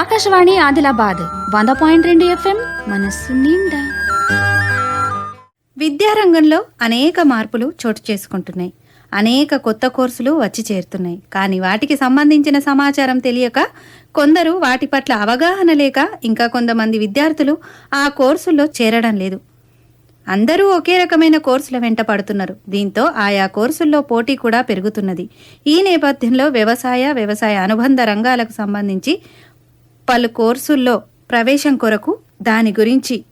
ఆకాశవాణి ఆదిలాబాద్ వంద పాయింట్ రెండు ఎఫ్ఎం మనస్సు నిండా. విద్యారంగంలో అనేక మార్పులు చోటు చేసుకుంటున్నాయి. అనేక కొత్త కోర్సులు వచ్చి చేరుతున్నాయి. కానీ వాటికి సంబంధించిన సమాచారం తెలియక కొందరు వాటి పట్ల అవగాహన లేక ఇంకా కొంతమంది విద్యార్థులు ఆ కోర్సుల్లో చేరడం లేదు. అందరూ ఒకే రకమైన కోర్సుల వెంట పడుతున్నారు. దీంతో ఆయా కోర్సుల్లో పోటీ కూడా పెరుగుతున్నది. ఈ నేపథ్యంలో వ్యవసాయ వ్యవసాయ అనుబంధ రంగాలకు సంబంధించి పలు కోర్సుల్లో ప్రవేశం కొరకు దాని గురించి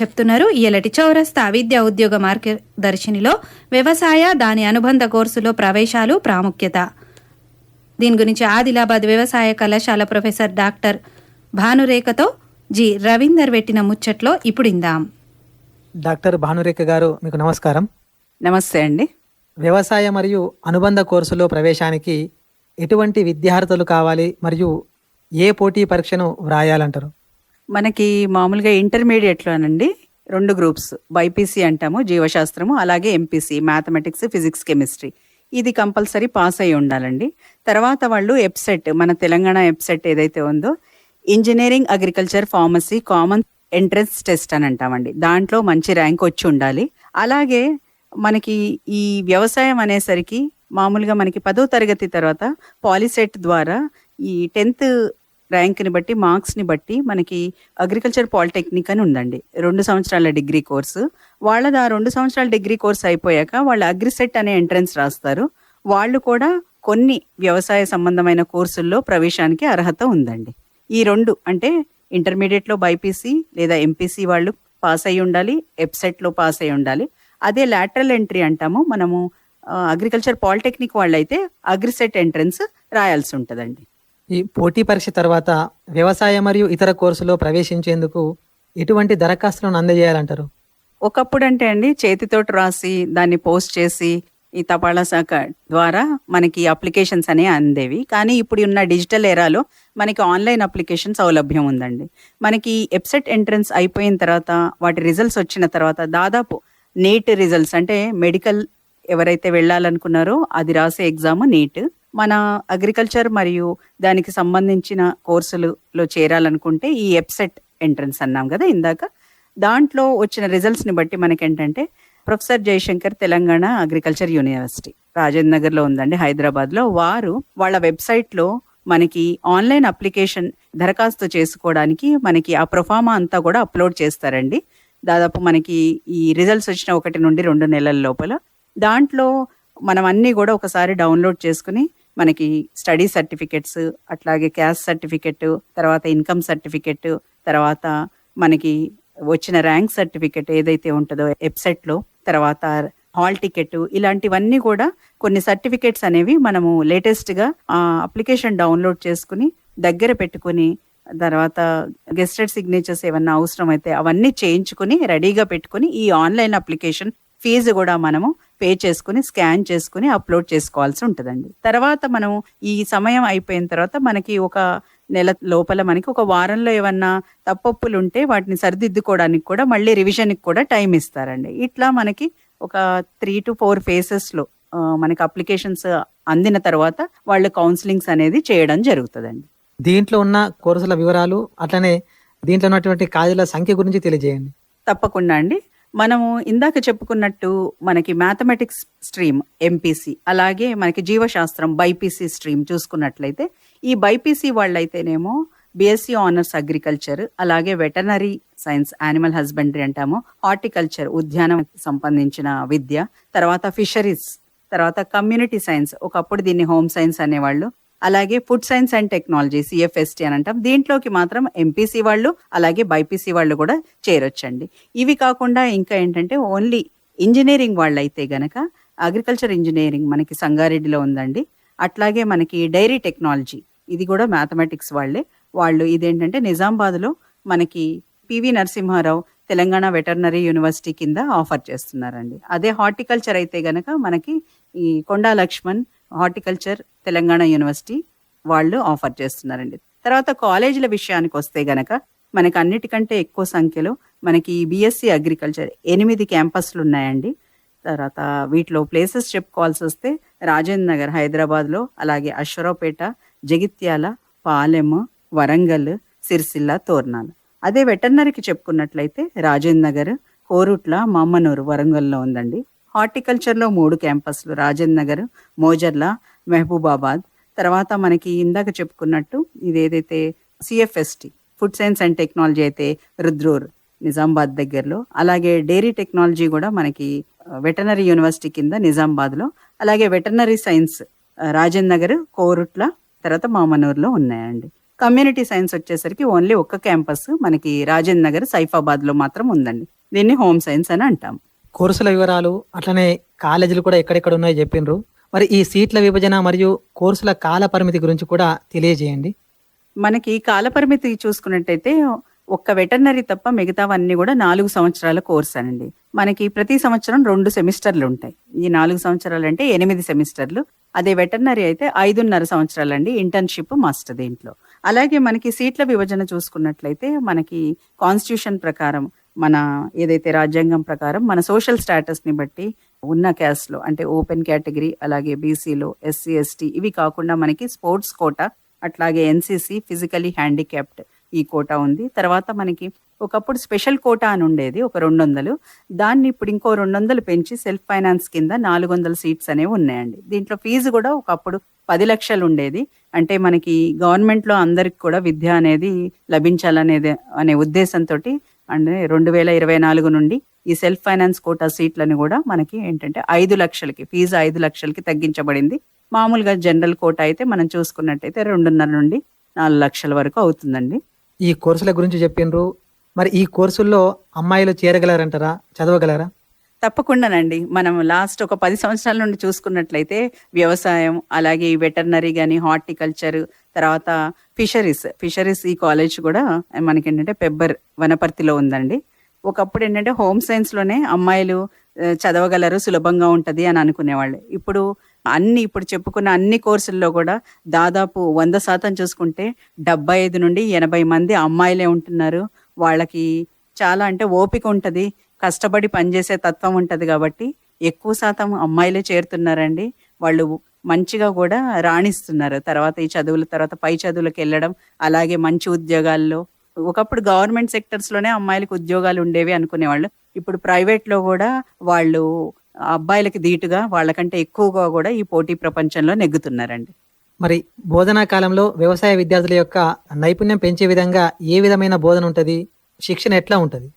చెప్తున్నారు. ఇయలటి చౌరస్తా విద్యా ఉద్యోగ మార్గదర్శినిలో వ్యవసాయ దాని అనుబంధ కోర్సులో ప్రవేశాలు ప్రాముఖ్యత. దీని గురించి ఆదిలాబాద్ వ్యవసాయ కళాశాల ప్రొఫెసర్ డాక్టర్ భానురేఖతో జి. రవీందర్ పెట్టిన ముచ్చట్లో ఇప్పుడు ఇందాం. డాక్టర్ భానురేఖ గారు మీకు నమస్కారం. నమస్తే అండి. వ్యవసాయ మరియు అనుబంధ కోర్సులో ప్రవేశానికి ఎటువంటి విద్యార్థులు కావాలి మరియు ఏ పోటీ పరీక్షను వ్రాయాలంటారు? మనకి మామూలుగా ఇంటర్మీడియట్లోనండి రెండు గ్రూప్స్ బైపీసీ అంటాము జీవశాస్త్రము అలాగే ఎంపీసీ మ్యాథమెటిక్స్ ఫిజిక్స్ కెమిస్ట్రీ ఇది కంపల్సరీ పాస్ అయి ఉండాలండి. తర్వాత వాళ్ళు ఎప్సెట్ మన తెలంగాణ ఎప్సెట్ ఏదైతే ఉందో engineering agriculture pharmacy common entrance test అని అంటామండి. దాంట్లో మంచి ర్యాంక్ వచ్చి ఉండాలి. అలాగే మనకి ఈ వ్యవసాయం అనేసరికి మామూలుగా మనకి పదో తరగతి తర్వాత పాలిసెట్ ద్వారా ఈ టెన్త్ ర్యాంక్ని బట్టి మార్క్స్ని బట్టి మనకి అగ్రికల్చర్ పాలిటెక్నిక్ అని ఉందండి. రెండు సంవత్సరాల డిగ్రీ కోర్సు. వాళ్ళది ఆ రెండు సంవత్సరాల డిగ్రీ కోర్స్ అయిపోయాక వాళ్ళు అగ్రిసెట్ అనే ఎంట్రన్స్ రాస్తారు. వాళ్ళు కూడా కొన్ని వ్యవసాయ సంబంధమైన కోర్సుల్లో ప్రవేశానికి అర్హత ఉందండి. ఈ రెండు అంటే ఇంటర్మీడియట్లో బైపీసీ లేదా ఎంపీసీ వాళ్ళు పాస్ అయి ఉండాలి ఎప్సెట్లో పాస్ అయి ఉండాలి. అదే లాటరల్ ఎంట్రీ అంటాము. మనము అగ్రికల్చర్ పాలిటెక్నిక్ వాళ్ళైతే అగ్రిసెట్ ఎంట్రన్స్ రాయాల్సి ఉంటుందండి. ఈ పోటీ పరీక్ష తర్వాత వ్యవసాయ మరియు ఇతర కోర్సులో ప్రవేశించేందుకు ఎటువంటి దరఖాస్తులను అందజేయాలంటారు? ఒకప్పుడు అంటే అండి చేతితోటి రాసి దాన్ని పోస్ట్ చేసి ఈ తపాలా శాఖ ద్వారా మనకి అప్లికేషన్స్ అనే అందేవి. కానీ ఇప్పుడు ఉన్న డిజిటల్ ఏరాలో మనకి ఆన్లైన్ అప్లికేషన్ సౌలభ్యం ఉందండి. మనకి ఎప్సెట్ ఎంట్రన్స్ అయిపోయిన తర్వాత వాటి రిజల్ట్స్ వచ్చిన తర్వాత దాదాపు నీట్ రిజల్ట్స్ అంటే మెడికల్ ఎవరైతే వెళ్ళాలనుకున్నారో అది రాసే ఎగ్జామ్ నీట్. మన అగ్రికల్చర్ మరియు దానికి సంబంధించిన కోర్సులలో చేరాలనుకుంటే ఈ ఎప్సెట్ ఎంట్రన్స్ అన్నాం కదా ఇందాక. దాంట్లో వచ్చిన రిజల్ట్స్ని బట్టి బట్టి మనకేంటంటే professor Jayashankar Telangana agriculture university. Rajendra నగర్లో ఉందండి హైదరాబాద్లో. వారు వాళ్ళ వెబ్సైట్లో మనకి ఆన్లైన్ అప్లికేషన్ దరఖాస్తు చేసుకోవడానికి మనకి ఆ ప్రొఫామా అంతా కూడా అప్లోడ్ చేస్తారండి. దాదాపు మనకి ఈ రిజల్ట్స్ వచ్చిన ఒకటి నుండి రెండు నెలల లోపల. దాంట్లో మనం అన్నీ కూడా ఒకసారి డౌన్లోడ్ చేసుకుని మనకి స్టడీ సర్టిఫికెట్స్ అట్లాగే క్యాస్ట్ సర్టిఫికెట్ తర్వాత ఇన్కమ్ సర్టిఫికెట్ తర్వాత మనకి వచ్చిన ర్యాంక్ సర్టిఫికెట్ ఏదైతే ఉంటుందో వెబ్సైట్లో తర్వాత హాల్ టికెట్ ఇలాంటివన్నీ కూడా కొన్ని సర్టిఫికెట్స్ అనేవి మనము లేటెస్ట్గా ఆ అప్లికేషన్ డౌన్లోడ్ చేసుకుని దగ్గర పెట్టుకుని తర్వాత గెస్టెడ్ సిగ్నేచర్స్ ఏమన్నా అవసరం అయితే అవన్నీ చేయించుకుని రెడీగా పెట్టుకుని ఈ ఆన్లైన్ అప్లికేషన్ ఫీజు కూడా మనము పే చేసుకుని స్కాన్ చేసుకుని అప్లోడ్ చేసుకోవాల్సి ఉంటుందండి. తర్వాత మనం ఈ సమయం అయిపోయిన తర్వాత మనకి ఒక నెల లోపల మనకి ఒక వారంలో ఏమన్నా తప్పొప్పులు ఉంటే వాటిని సరిదిద్దుకోవడానికి కూడా మళ్ళీ రివిజన్కి కూడా టైం ఇస్తారండి. ఇట్లా మనకి ఒక త్రీ టు ఫోర్ ఫేసెస్లో మనకి అప్లికేషన్స్ అందిన తర్వాత వాళ్ళు కౌన్సిలింగ్స్ అనేది చేయడం జరుగుతుందండి. దీంట్లో ఉన్న కోర్సుల వివరాలు అట్లనే దీంట్లో ఉన్నటువంటి ఖాళీల సంఖ్య గురించి తెలియజేయండి. తప్పకుండా అండి. మనము ఇందాక చెప్పుకున్నట్టు మనకి మ్యాథమెటిక్స్ స్ట్రీమ్ ఎంపీసీ అలాగే మనకి జీవశాస్త్రం బైపీసీ స్ట్రీమ్ చూసుకున్నట్లయితే ఈ బైపీసీ వాళ్ళైతేనేమో బీఎస్సీ ఆనర్స్ అగ్రికల్చర్ అలాగే వెటనరీ సైన్స్ యానిమల్ హస్బెండరీ అంటాము. హార్టికల్చర్ ఉద్యానం సంబంధించిన విద్య తర్వాత ఫిషరీస్ తర్వాత కమ్యూనిటీ సైన్స్ ఒకప్పుడు దీన్ని హోమ్ సైన్స్ అనేవాళ్ళు. అలాగే food science and technology CFST అని అంటాం. దీంట్లోకి మాత్రం ఎంపీసీ వాళ్ళు అలాగే బైపీసీ వాళ్ళు కూడా చేరొచ్చండి. ఇవి కాకుండా ఇంకా ఏంటంటే ఓన్లీ ఇంజనీరింగ్ వాళ్ళు అయితే గనక అగ్రికల్చర్ ఇంజనీరింగ్ మనకి సంగారెడ్డిలో ఉందండి. అట్లాగే మనకి డైరీ టెక్నాలజీ ఇది కూడా మ్యాథమెటిక్స్ వాళ్ళే. వాళ్ళు ఇదేంటంటే నిజామాబాద్లో మనకి PV Narasimha Rao Telangana veterinary university కింద ఆఫర్ చేస్తున్నారండి. అదే హార్టికల్చర్ అయితే గనక మనకి ఈ కొండా లక్ష్మణ్ హార్టికల్చర్ తెలంగాణ యూనివర్సిటీ వాళ్ళు ఆఫర్ చేస్తున్నారండి. తర్వాత కాలేజీల విషయానికి వస్తే గనక మనకు అన్నిటికంటే ఎక్కువ సంఖ్యలో మనకి బీఎస్సీ అగ్రికల్చర్ ఎనిమిది క్యాంపస్లు ఉన్నాయండి. తర్వాత వీటిలో ప్లేసెస్ చెప్పుకోవాల్సి వస్తే రాజేంద్ర నగర్ హైదరాబాద్లో అలాగే అశ్వరావుపేట జగిత్యాల పాలెం వరంగల్ సిరిసిల్ల తోర్నాలు అదే వెటర్నరీకి చెప్పుకున్నట్లయితే రాజేంద్ర నగర్ కోరుట్ల మామనూరు వరంగల్లో ఉందండి. హార్టికల్చర్లో మూడు క్యాంపస్లు రాజేంద్ర నగర్ మోజర్ల మహబూబాబాద్. తర్వాత మనకి ఇందాక చెప్పుకున్నట్టు ఇది ఏదైతే CFST food science and technology అయితే రుద్రూర్ నిజామాబాద్ దగ్గరలో. అలాగే డైరీ టెక్నాలజీ కూడా మనకి వెటనరీ యూనివర్సిటీ కింద నిజామాబాద్లో. అలాగే వెటనరీ సైన్స్ ఆ, రాజేంద్ర నగర్ కోరుట్ల తర్వాత మామనూరులో ఉన్నాయండి. కమ్యూనిటీ సైన్స్ వచ్చేసరికి ఓన్లీ ఒక్క క్యాంపస్ మనకి రాజేంద్ర నగర్ సైఫాబాద్లో మాత్రం ఉందండి. దీన్ని హోమ్ సైన్స్ అని అంటాం కోర్సుల వివరాలు అట్లనే కాలేజీలు కూడా ఎక్కడెక్కడ ఉన్నాయో చెప్పిండ్రు మరి ఈ సీట్ల విభజన మరియు కోర్సుల కాల పరిమితి గురించి కూడా తెలియజేయండి. మనకి కాలపరిమితి చూసుకున్నట్టయితే ఒక్క వెటర్నరీ తప్ప మిగతావన్నీ కూడా నాలుగు సంవత్సరాల కోర్స్ అనండి. మనకి ప్రతి సంవత్సరం రెండు సెమిస్టర్లు ఉంటాయి. ఈ నాలుగు సంవత్సరాలు అంటే ఎనిమిది సెమిస్టర్లు. అదే వెటర్నరీ అయితే ఐదున్నర సంవత్సరాలు అండి ఇంటర్న్షిప్ మస్ట్ దీంట్లో. అలాగే మనకి సీట్ల విభజన చూసుకున్నట్లయితే మనకి కాన్స్టిట్యూషన్ ప్రకారం మన ఏదైతే రాజ్యాంగం ప్రకారం మన సోషల్ స్టేటస్ని బట్టి ఉన్న క్యాస్ట్లో అంటే ఓపెన్ కేటగిరీ అలాగే బీసీలో ఎస్సీ ఎస్టీ ఇవి కాకుండా మనకి స్పోర్ట్స్ కోట అట్లాగే ఎన్సీసీ ఫిజికలీ హ్యాండిక్యాప్డ్ ఈ కోటా ఉంది. తర్వాత మనకి ఒకప్పుడు స్పెషల్ కోటా అని ఉండేది ఒక రెండు వందలు దాన్ని ఇప్పుడు ఇంకో రెండు వందలు పెంచి సెల్ఫ్ ఫైనాన్స్ కింద నాలుగు వందల సీట్స్ అనేవి ఉన్నాయండి. దీంట్లో ఫీజు కూడా ఒకప్పుడు పది లక్షలు ఉండేది. అంటే మనకి గవర్నమెంట్లో అందరికి కూడా విద్య అనేది లభించాలనేది అనే ఉద్దేశంతో అంటే రెండు వేల ఇరవై నాలుగు నుండి ఈ సెల్ఫ్ ఫైనాన్స్ కోటా సీట్లను కూడా మనకి ఏంటంటే ఐదు లక్షలకి ఫీజు ఐదు లక్షలకి తగ్గించబడింది. మామూలుగా జనరల్ కోటా అయితే మనం చూసుకున్నట్టయితే రెండున్నర నుండి నాలుగు లక్షల వరకు అవుతుందండి. ఈ కోర్సుల గురించి చెప్పిండ్రు మరి ఈ కోర్సుల్లో అమ్మాయిలు చేరగలరంటారా? చదవగలరా? తప్పకుండానండి. మనం లాస్ట్ ఒక పది సంవత్సరాల నుండి చూసుకున్నట్లయితే వ్యవసాయం అలాగే వెటర్నరీ కానీ హార్టికల్చర్ తర్వాత ఫిషరీస్. ఫిషరీస్ ఈ కాలేజ్ కూడా మనకి ఏంటంటే పెబ్బర్ వనపర్తిలో ఉందండి. ఒకప్పుడు ఏంటంటే హోమ్ సైన్స్లోనే అమ్మాయిలు చదవగలరు సులభంగా ఉంటుంది అని అనుకునేవాళ్ళు. ఇప్పుడు అన్ని ఇప్పుడు చెప్పుకున్న అన్ని కోర్సుల్లో కూడా దాదాపు వంద శాతం చూసుకుంటే డెబ్బై ఐదు నుండి ఎనభై మంది అమ్మాయిలే ఉంటున్నారు. వాళ్ళకి చాలా అంటే ఓపిక ఉంటుంది. కష్టపడి పనిచేసే తత్వం ఉంటుంది కాబట్టి ఎక్కువ శాతం అమ్మాయిలే చేరుతున్నారండి. వాళ్ళు మంచిగా కూడా రాణిస్తున్నారు. తర్వాత ఈ చదువుల తర్వాత పై చదువులకు వెళ్ళడం అలాగే మంచి ఉద్యోగాల్లో. ఒకప్పుడు గవర్నమెంట్ సెక్టర్స్లోనే అమ్మాయిలకు ఉద్యోగాలు ఉండేవి అనుకునేవాళ్ళు. ఇప్పుడు ప్రైవేట్లో కూడా వాళ్ళు అబ్బాయిలకి ధీటుగా వాళ్ళకంటే ఎక్కువగా కూడా ఈ పోటీ ప్రపంచంలో నెగ్గుతున్నారండి. మరి బోధనా కాలంలో వ్యవసాయ విద్యార్థుల యొక్క నైపుణ్యం పెంచే విధంగా ఏ విధమైన బోధన ఉంటుంది? శిక్షణ ఎట్లా ఉంటుంది?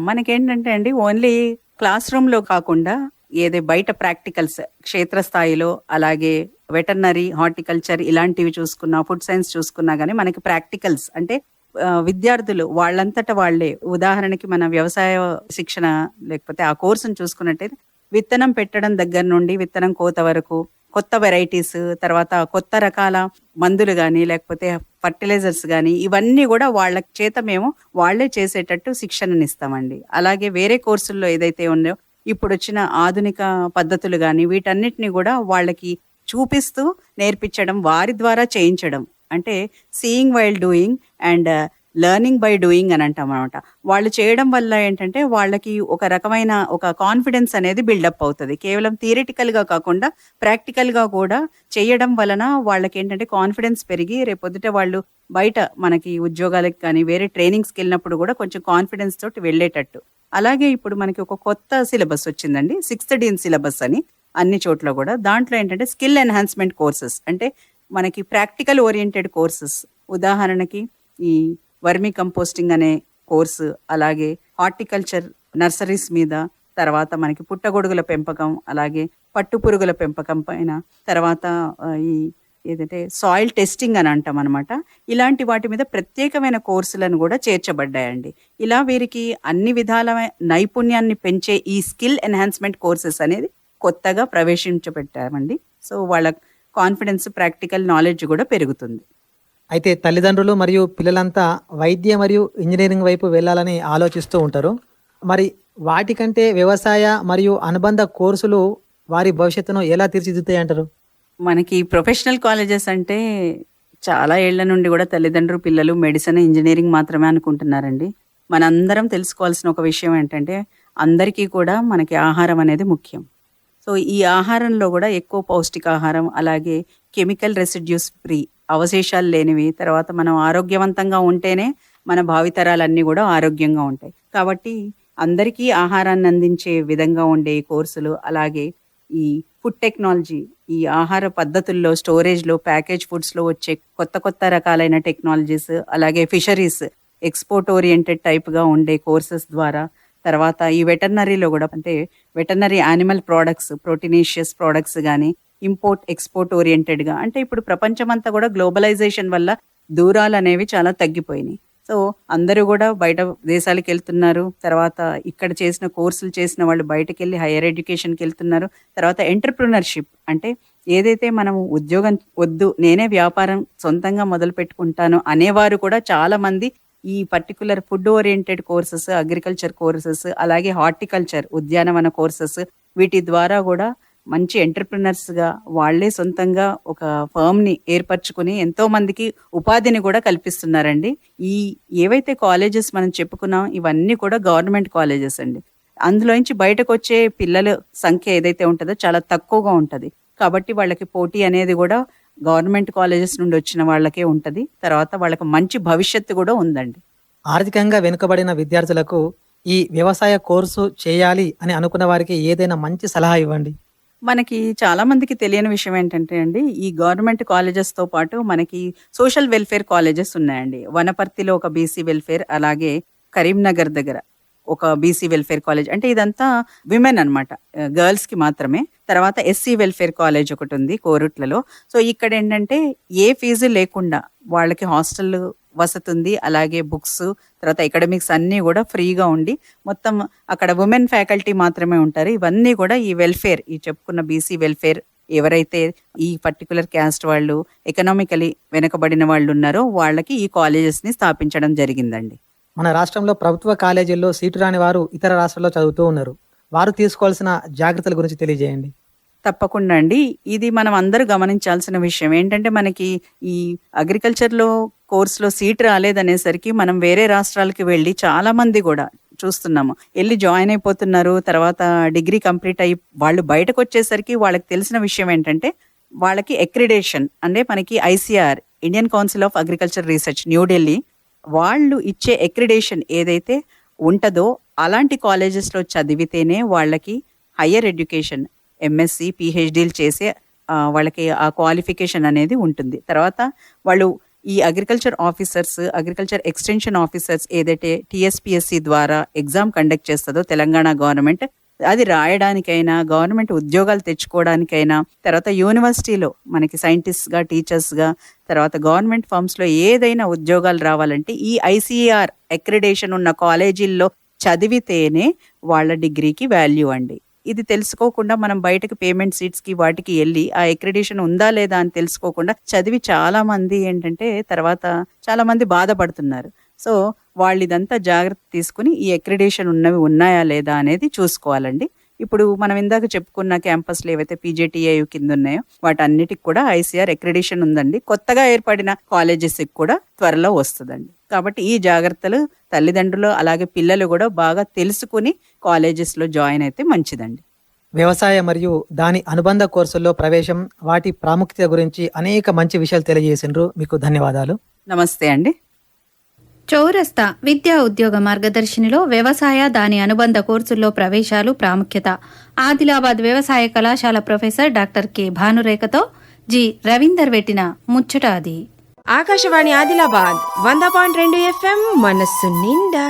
మనకేంటంటే అండి ఓన్లీ క్లాస్ రూమ్లో కాకుండా ఏదే బయట ప్రాక్టికల్స్ క్షేత్రస్థాయిలో అలాగే వెటర్నరీ హార్టికల్చర్ ఇలాంటివి చూసుకున్నా ఫుడ్ సైన్స్ చూసుకున్నా కానీ మనకి ప్రాక్టికల్స్ అంటే విద్యార్థులు వాళ్ళంతట వాళ్ళే. ఉదాహరణకి మన వ్యవసాయ శిక్షణ లేకపోతే ఆ కోర్సును చూసుకున్నట్టయితే విత్తనం పెట్టడం దగ్గర నుండి విత్తనం కోత వరకు కొత్త వెరైటీస్ తర్వాత కొత్త రకాల మందులు కానీ లేకపోతే ఫర్టిలైజర్స్ కానీ ఇవన్నీ కూడా వాళ్ళ చేత మేము వాళ్ళే చేసేటట్టు శిక్షణనిస్తామండి. అలాగే వేరే కోర్సుల్లో ఏదైతే ఉందో ఇప్పుడు వచ్చిన ఆధునిక పద్ధతులు కానీ వీటన్నిటిని కూడా వాళ్ళకి చూపిస్తూ నేర్పించడం వారి ద్వారా చేయించడం. అంటే seeing while doing and learning by doing అని అంటాం అనమాట వాళ్ళు చేయడం వల్ల ఏంటంటే వాళ్ళకి ఒక రకమైన ఒక కాన్ఫిడెన్స్ అనేది బిల్డప్ అవుతుంది. కేవలం థియరిటికల్గా కాకుండా ప్రాక్టికల్గా కూడా చేయడం వలన వాళ్ళకి ఏంటంటే కాన్ఫిడెన్స్ పెరిగి రేపొద్దుట వాళ్ళు బయట మనకి ఉద్యోగాలకు కానీ వేరే ట్రైనింగ్స్కి వెళ్ళినప్పుడు కూడా కొంచెం కాన్ఫిడెన్స్ తోటి వెళ్ళేటట్టు. అలాగే ఇప్పుడు మనకి ఒక కొత్త సిలబస్ వచ్చిందండి. సిక్స్త్ డీన్ సిలబస్ అని అన్ని చోట్ల కూడా. దాంట్లో ఏంటంటే స్కిల్ ఎన్హాన్స్మెంట్ కోర్సెస్ అంటే మనకి ప్రాక్టికల్ ఓరియంటెడ్ కోర్సెస్ ఉదాహరణకి ఈ వర్మీ కంపోస్టింగ్ అనే కోర్సు అలాగే హార్టికల్చర్ నర్సరీస్ మీద తర్వాత మనకి పుట్టగొడుగుల పెంపకం అలాగే పట్టు పురుగుల పెంపకం పైన తర్వాత ఈ ఏదంటే సాయిల్ టెస్టింగ్ అని అంటాం అనమాట ఇలాంటి వాటి మీద ప్రత్యేకమైన కోర్సులను కూడా చేర్చబడ్డాయండి. ఇలా వీరికి అన్ని విధాల నైపుణ్యాన్ని పెంచే ఈ స్కిల్ ఎన్హాన్స్మెంట్ కోర్సెస్ అనేది కొత్తగా ప్రవేశించబెట్టామండి. సో వాళ్ళ కాన్ఫిడెన్స్ ప్రాక్టికల్ నాలెడ్జ్ కూడా పెరుగుతుంది. అయితే తల్లిదండ్రులు మరియు పిల్లలంతా వైద్య మరియు ఇంజనీరింగ్ వైపు వెళ్ళాలని ఆలోచిస్తూ ఉంటారు. మరి వాటికంటే వ్యవసాయ మరియు అనుబంధ కోర్సులు వారి భవిష్యత్తును ఎలా తీర్చిదిద్దుతాయి అంటారు? మనకి ప్రొఫెషనల్ కాలేజెస్ అంటే చాలా ఏళ్ళ నుండి కూడా తల్లిదండ్రులు పిల్లలు మెడిసిన్ ఇంజనీరింగ్ మాత్రమే అనుకుంటున్నారండి. మనందరం తెలుసుకోవాల్సిన ఒక విషయం ఏంటంటే అందరికీ కూడా మనకి ఆహారం అనేది ముఖ్యం. సో ఈ ఆహారంలో కూడా ఎక్కువ పౌష్టికాహారం అలాగే కెమికల్ రెసిడ్యూస్ ఫ్రీ అవశేషాలు లేనివి తర్వాత మనం ఆరోగ్యవంతంగా ఉంటేనే మన భావితరాలన్నీ కూడా ఆరోగ్యంగా ఉంటాయి. కాబట్టి అందరికీ ఆహారాన్ని అందించే విధంగా ఉండే ఈ కోర్సులు అలాగే ఈ ఫుడ్ టెక్నాలజీ ఈ ఆహార పద్ధతుల్లో స్టోరేజ్లో ప్యాకేజ్ ఫుడ్స్లో వచ్చే కొత్త కొత్త రకాలైన టెక్నాలజీస్ అలాగే ఫిషరీస్ ఎక్స్పోర్ట్ ఓరియంటెడ్ టైప్గా ఉండే కోర్సెస్ ద్వారా తర్వాత ఈ వెటర్నరీలో కూడా అంటే veterinary animal products proteinaceous products కానీ ఇంపోర్ట్ ఎక్స్పోర్ట్ ఓరియంటెడ్గా. అంటే ఇప్పుడు ప్రపంచమంతా కూడా గ్లోబలైజేషన్ వల్ల దూరాలు అనేవి చాలా తగ్గిపోయినాయి. సో అందరూ కూడా బయట దేశాలకు వెళ్తున్నారు. తర్వాత ఇక్కడ చేసిన కోర్సులు చేసిన వాళ్ళు బయటకు వెళ్ళి హైయర్ ఎడ్యుకేషన్కి వెళ్తున్నారు. తర్వాత ఎంటర్ప్రినర్షిప్. అంటే ఏదైతే మనం ఉద్యోగం వద్దు నేనే వ్యాపారం సొంతంగా మొదలు పెట్టుకుంటాను అనేవారు కూడా చాలా మంది ఈ particular food oriented courses agriculture courses అలాగే హార్టికల్చర్ ఉద్యానవన కోర్సెస్ వీటి ద్వారా కూడా మంచి ఎంటర్ప్రినర్స్గా వాళ్ళే వాళ్ళే సొంతంగా ఒక ఫర్మ్ని ఏర్పరచుకుని ఎంతో మందికి ఉపాధిని కూడా కల్పిస్తున్నారండి. ఈ ఏవైతే కాలేజెస్ మనం చెప్పుకున్నాం ఇవన్నీ కూడా గవర్నమెంట్ కాలేజెస్ అండి. అందులోంచి బయటకు వచ్చే పిల్లల సంఖ్య ఏదైతే ఉంటుందో చాలా తక్కువగా ఉంటుంది. కాబట్టి వాళ్ళకి పోటీ అనేది కూడా గవర్నమెంట్ కాలేజెస్ నుండి వచ్చిన వాళ్ళకే ఉంటుంది. తర్వాత వాళ్ళకి మంచి భవిష్యత్తు కూడా ఉందండి. ఆర్థికంగా వెనుకబడిన విద్యార్థులకు ఈ వ్యవసాయ కోర్సు చేయాలి అని అనుకున్న వారికి ఏదైనా మంచి సలహా ఇవ్వండి. మనకి చాలా మందికి తెలియని విషయం ఏంటంటే అండి ఈ గవర్నమెంట్ కాలేజెస్తో పాటు మనకి సోషల్ వెల్ఫేర్ కాలేజెస్ ఉన్నాయండి. వనపర్తిలో ఒక బీసీ వెల్ఫేర్ అలాగే కరీంనగర్ దగ్గర ఒక బీసీ వెల్ఫేర్ కాలేజ్. అంటే ఇదంతా విమెన్ అనమాట గర్ల్స్కి మాత్రమే. తర్వాత ఎస్సీ వెల్ఫేర్ కాలేజ్ ఒకటి ఉంది కోరుట్లలో. సో ఇక్కడ ఏంటంటే ఏ ఫీజు లేకుండా వాళ్ళకి హాస్టల్ వసతి ఉంది అలాగే బుక్స్ తర్వాత ఎకడమిక్స్ అన్నీ కూడా ఫ్రీగా ఉండి మొత్తం అక్కడ ఉమెన్ ఫ్యాకల్టీ మాత్రమే ఉంటారు. ఇవన్నీ కూడా ఈ వెల్ఫేర్ ఈ చెప్పుకున్న బీసీ వెల్ఫేర్ ఎవరైతే ఈ పర్టికులర్ క్యాస్ట్ వాళ్ళు ఎకనామికలీ వెనకబడిన వాళ్ళు ఉన్నారో వాళ్ళకి ఈ కాలేజెస్ని స్థాపించడం జరిగిందండి. మన రాష్ట్రంలో ప్రభుత్వ కాలేజీల్లో సీటు రాని వారు ఇతర రాష్ట్రాల్లో చదువుతూ ఉన్నారు. వారు తీసుకోవాల్సిన జాగ్రత్తల గురించి తెలియజేయండి. తప్పకుండా అండి. ఇది మనం అందరూ గమనించాల్సిన విషయం. ఏంటంటే మనకి ఈ అగ్రికల్చర్లో కోర్సులో సీట్ రాలేదనేసరికి మనం వేరే రాష్ట్రాలకి వెళ్ళి చాలామంది కూడా చూస్తున్నాము. వెళ్ళి జాయిన్ అయిపోతున్నారు తర్వాత డిగ్రీ కంప్లీట్ అయ్యి వాళ్ళు బయటకు వచ్చేసరికి వాళ్ళకి తెలిసిన విషయం ఏంటంటే వాళ్ళకి ఎక్రిడేషన్ అంటే మనకి ICR Indian council of agriculture research New Delhi వాళ్ళు ఇచ్చే ఎక్రిడేషన్ ఏదైతే ఉంటుందో అలాంటి కాలేజెస్లో చదివితేనే వాళ్ళకి హయ్యర్ ఎడ్యుకేషన్ ఎంఎస్సి పిహెచ్డీలు చేసే వాళ్ళకి ఆ క్వాలిఫికేషన్ అనేది ఉంటుంది. తర్వాత వాళ్ళు ఈ agriculture officers agriculture extension officers ఏదైతే టిఎస్పిఎస్సి ద్వారా ఎగ్జామ్ కండక్ట్ చేస్తుందో తెలంగాణ గవర్నమెంట్ అది రాయడానికైనా గవర్నమెంట్ ఉద్యోగాలు తెచ్చుకోవడానికైనా తర్వాత యూనివర్సిటీలో మనకి సైంటిస్ట్గా టీచర్స్గా తర్వాత గవర్నమెంట్ ఫామ్స్లో ఏదైనా ఉద్యోగాలు రావాలంటే ఈ ఐసీఆర్ అక్రిడేషన్ ఉన్న కాలేజీల్లో చదివితేనే వాళ్ళ డిగ్రీకి వాల్యూ అండి. ఇది తెలుసుకోకుండా మనం బయటకు పేమెంట్ సీట్స్కి వాటికి వెళ్ళి ఆ అక్రిడేషన్ ఉందా లేదా అని తెలుసుకోకుండా చదివి చాలా మంది ఏంటంటే తర్వాత చాలా మంది బాధపడుతున్నారు. సో వాళ్ళు ఇదంతా జాగ్రత్త తీసుకుని ఈ అక్రిడేషన్ ఉన్నవి ఉన్నాయా లేదా అనేది చూసుకోవాలండి. ఇప్పుడు మనం ఇందాక చెప్పుకున్న క్యాంపస్లు ఏవైతే పీజేటీఐ కింద ఉన్నాయో వాటన్నిటికి కూడా ఐసీఆర్ అక్రిడేషన్ ఉందండి. కొత్తగా ఏర్పడిన కాలేజెస్కి కూడా త్వరలో వస్తుందండి. కాబట్టి ఈ జాగ్రత్తలు తల్లిదండ్రులు అలాగే పిల్లలు కూడా బాగా తెలుసుకుని కాలేజెస్లో జాయిన్ అయితే మంచిదండి. వ్యవసాయ మరియు దాని అనుబంధ కోర్సుల్లో ప్రవేశం వాటి ప్రాముఖ్యత గురించి అనేక మంచి విషయాలు తెలియజేసిండ్రు మీకు ధన్యవాదాలు. నమస్తే అండి. చౌరస్తా విద్యా ఉద్యోగ మార్గదర్శినిలో వ్యవసాయ దాని అనుబంధ కోర్సుల్లో ప్రవేశాలు ప్రాముఖ్యత. ఆదిలాబాద్ వ్యవసాయ కళాశాల ప్రొఫెసర్ డాక్టర్ కె. భానురేఖతో జి. రవీందర్ పెట్టిన ముచ్చట అది. ఆకాశవాణి ఆదిలాబాద్ వంద పాయింట్ రెండు ఎఫ్ఎం మనస్సు నిండా.